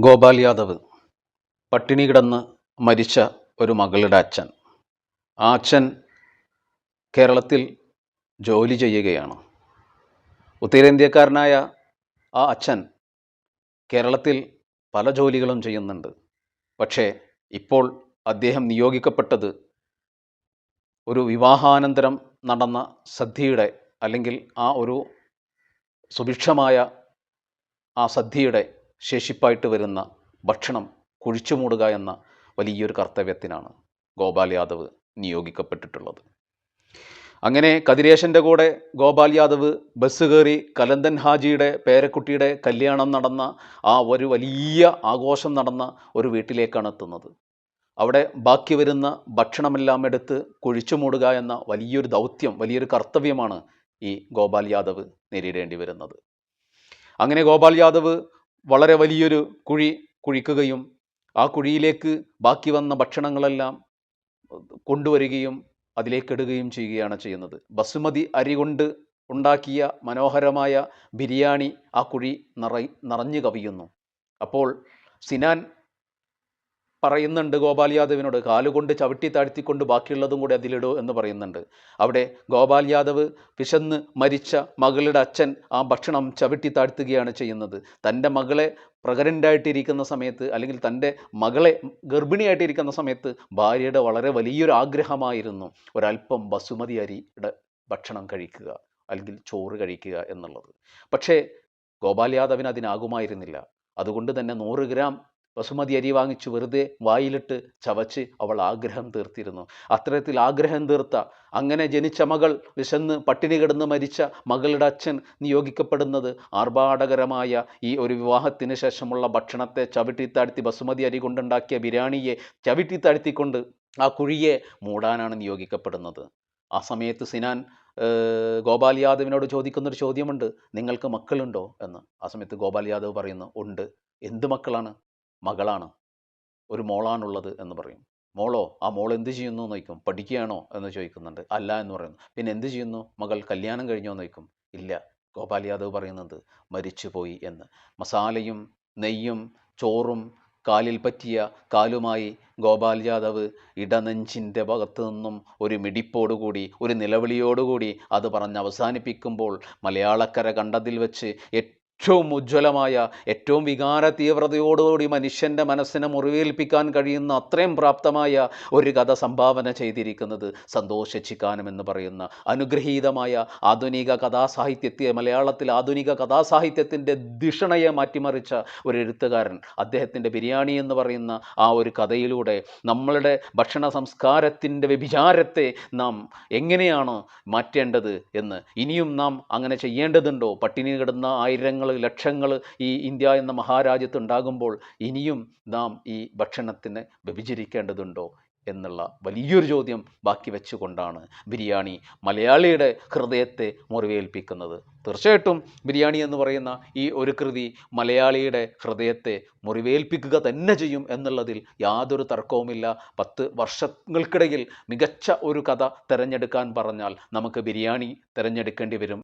ഗോപാൽ യാദവ് പട്ടിണി കിടന്ന് മരിച്ച ഒരു മകളുടെ അച്ഛൻ. ആ അച്ഛൻ കേരളത്തിൽ ജോലി ചെയ്യുകയാണ്. ഉത്തരേന്ത്യക്കാരനായ ആ അച്ഛൻ കേരളത്തിൽ പല ജോലികളും ചെയ്യുന്നുണ്ട്. പക്ഷേ ഇപ്പോൾ അദ്ദേഹം നിയോഗിക്കപ്പെട്ടത് ഒരു വിവാഹാനന്തരം നടന്ന സദ്യയുടെ അല്ലെങ്കിൽ ആ ഒരു സുഭിക്ഷമായ ആ സദ്യയുടെ ശേഷിപ്പായിട്ട് വരുന്ന ഭക്ഷണം കുഴിച്ചു മൂടുക എന്ന വലിയൊരു കർത്തവ്യത്തിനാണ് ഗോപാൽ യാദവ് നിയോഗിക്കപ്പെട്ടിട്ടുള്ളത്. അങ്ങനെ കതിരേശന്റെ കൂടെ ഗോപാൽ യാദവ് ബസ് കയറി കലന്തൻ ഹാജിയുടെ പേരക്കുട്ടിയുടെ കല്യാണം നടന്ന ആ ഒരു വലിയ ആഘോഷം നടന്ന ഒരു വീട്ടിലേക്കാണ് എത്തുന്നത്. അവിടെ ബാക്കി വരുന്ന ഭക്ഷണമെല്ലാം എടുത്ത് കുഴിച്ചു മൂടുക എന്ന വലിയൊരു ദൗത്യം വലിയൊരു കർത്തവ്യമാണ് ഈ ഗോപാൽ യാദവ് നേരിടേണ്ടി വരുന്നത്. അങ്ങനെ ഗോപാൽ യാദവ് വളരെ വലിയൊരു കുഴി കുഴിക്കുകയും ആ കുഴിയിലേക്ക് ബാക്കി വന്ന ഭക്ഷണങ്ങളെല്ലാം കൊണ്ടുവരികയും അതിലേക്കിടുകയും ചെയ്യുകയാണ് ചെയ്യുന്നത്. ബസുമതി അരി കൊണ്ട് ഉണ്ടാക്കിയ മനോഹരമായ ബിരിയാണി ആ കുഴി നിറ നിറഞ്ഞു കവിയുന്നു. അപ്പോൾ സിനാൻ പറയുന്നുണ്ട് ഗോപാൽ യാദവിനോട്. കാലുകൊണ്ട് ചവിട്ടി താഴ്ത്തിക്കൊണ്ട് ബാക്കിയുള്ളതും കൂടി അതിലിടൂ എന്ന് പറയുന്നുണ്ട്. അവിടെ ഗോപാൽ യാദവ് വിശന്ന് മരിച്ച മകളുടെ അച്ഛൻ ആ ഭക്ഷണം ചവിട്ടി താഴ്ത്തുകയാണ് ചെയ്യുന്നത്. തന്റെ മകളെ പ്രകരന്റായിട്ടിരിക്കുന്ന സമയത്ത് അല്ലെങ്കിൽ തന്റെ മകളെ ഗർഭിണിയായിട്ടിരിക്കുന്ന സമയത്ത് ഭാര്യയുടെ വളരെ വലിയൊരു ആഗ്രഹമായിരുന്നു ഒരല്പം ബസുമതി അരിയുടെ ഭക്ഷണം കഴിക്കുക അല്ലെങ്കിൽ ചോറ് കഴിക്കുക എന്നുള്ളത്. പക്ഷേ ഗോപാൽ യാദവിന് അതിനാകുമായിരുന്നില്ല. അതുകൊണ്ട് തന്നെ നൂറ് ഗ്രാം ബസുമതി അരി വാങ്ങിച്ച് വെറുതെ വായിലിട്ട് ചവച്ച് അവൾ ആഗ്രഹം തീർത്തിരുന്നു. അത്തരത്തിൽ ആഗ്രഹം തീർത്ത അങ്ങനെ ജനിച്ച മകൾ വിശന്ന് പട്ടിണി കിടന്ന് മരിച്ച മകളുടെ അച്ഛൻ നിയോഗിക്കപ്പെടുന്നത് ആർഭാടകരമായ ഈ ഒരു വിവാഹത്തിന് ശേഷമുള്ള ഭക്ഷണത്തെ ചവിട്ടിത്താഴ്ത്തി ബസുമതി അരി കൊണ്ടുണ്ടാക്കിയ ബിരിയാണിയെ ചവിട്ടിത്താഴ്ത്തിക്കൊണ്ട് ആ കുഴിയെ മൂടാനാണ് നിയോഗിക്കപ്പെടുന്നത്. ആ സമയത്ത് സിനാൻ ഗോപാൽ യാദവിനോട് ചോദിക്കുന്നൊരു ചോദ്യമുണ്ട്. നിങ്ങൾക്ക് മക്കളുണ്ടോ? എന്ന്. ആ സമയത്ത് ഗോപാൽ യാദവ് പറയുന്നു ഉണ്ട്. എന്ത് മക്കളാണ്? മകളാണ്. ഒരു മോളാണുള്ളത് എന്ന് പറയും. മോളോ ആ മോൾ എന്ത് ചെയ്യുന്നു എന്ന് ചോദിക്കും. പഠിക്കുകയാണോ എന്ന് ചോദിക്കുന്നുണ്ട്. അല്ല എന്ന് പറയുന്നു. പിന്നെ എന്ത് ചെയ്യുന്നു? മകൾ കല്യാണം കഴിഞ്ഞോ എന്ന് ചോദിക്കും. ഇല്ല. ഗോപാൽ യാദവ് പറയുന്നത് മരിച്ചുപോയി എന്ന്. മസാലയും നെയ്യും ചോറും കാലിൽ പറ്റിയ കാലുമായി ഗോപാൽ യാദവ് ഇടനെഞ്ചിന്റെ ഭാഗത്ത് നിന്നും ഒരു മിടിപ്പോടുകൂടി ഒരു നിലവിളിയോടുകൂടി അത് പറഞ്ഞ് അവസാനിപ്പിക്കുമ്പോൾ മലയാളക്കര കണ്ടതിൽ വെച്ച് ഏറ്റവും ഉജ്ജ്വലമായ ഏറ്റവും വികാര തീവ്രതയോടുകൂടി മനുഷ്യന്റെ മനസ്സിനെ മുറിവേൽപ്പിക്കാൻ കഴിയുന്ന അത്രയും പ്രാപ്തമായ ഒരു കഥ സംഭാവന ചെയ്തിരിക്കുന്നത് സന്തോഷിക്കാനം എന്ന് പറയുന്ന അനുഗ്രഹീതമായ ആധുനിക കഥാസാഹിത്യത്തെ മലയാളത്തിൽ ആധുനിക കഥാസാഹിത്യത്തിന്റെ ദിഷണയെ മാറ്റിമറിച്ച ഒരു എഴുത്തുകാരൻ. അദ്ദേഹത്തിന്റെ ബിരിയാണി എന്ന് പറയുന്ന ആ ഒരു കഥയിലൂടെ നമ്മളുടെ ഭക്ഷണ സംസ്കാരത്തിന്റെ വ്യഭിചാരത്തെ നാം എങ്ങനെയാണ് മാറ്റേണ്ടത് എന്ന് ഇനിയും നാം അങ്ങനെ ചെയ്യേണ്ടതുണ്ടോ? പട്ടിണി കിടന്ന ആയിരങ്ങൾ ലക്ഷങ്ങൾ ഈ ഇന്ത്യ എന്ന മഹാരാജ്യത്ത് ഉണ്ടാകുമ്പോൾ ഇനിയും നാം ഈ ഭക്ഷണത്തിന് വ്യഭിചരിക്കേണ്ടതുണ്ടോ എന്നുള്ള വലിയൊരു ചോദ്യം ബാക്കി വെച്ചുകൊണ്ടാണ് ബിരിയാണി മലയാളിയുടെ ഹൃദയത്തെ മുറിവേൽപ്പിക്കുന്നത്. തീർച്ചയായിട്ടും ബിരിയാണി എന്ന് പറയുന്ന ഈ ഒരു കൃതി മലയാളിയുടെ ഹൃദയത്തെ മുറിവേൽപ്പിക്കുക തന്നെ ചെയ്യും എന്നുള്ളതിൽ യാതൊരു തർക്കവുമില്ല. പത്ത് വർഷങ്ങൾക്കിടയിൽ മികച്ച ഒരു കഥ തിരഞ്ഞെടുക്കാൻ പറഞ്ഞാൽ നമുക്ക് ബിരിയാണി തിരഞ്ഞെടുക്കേണ്ടി വരും.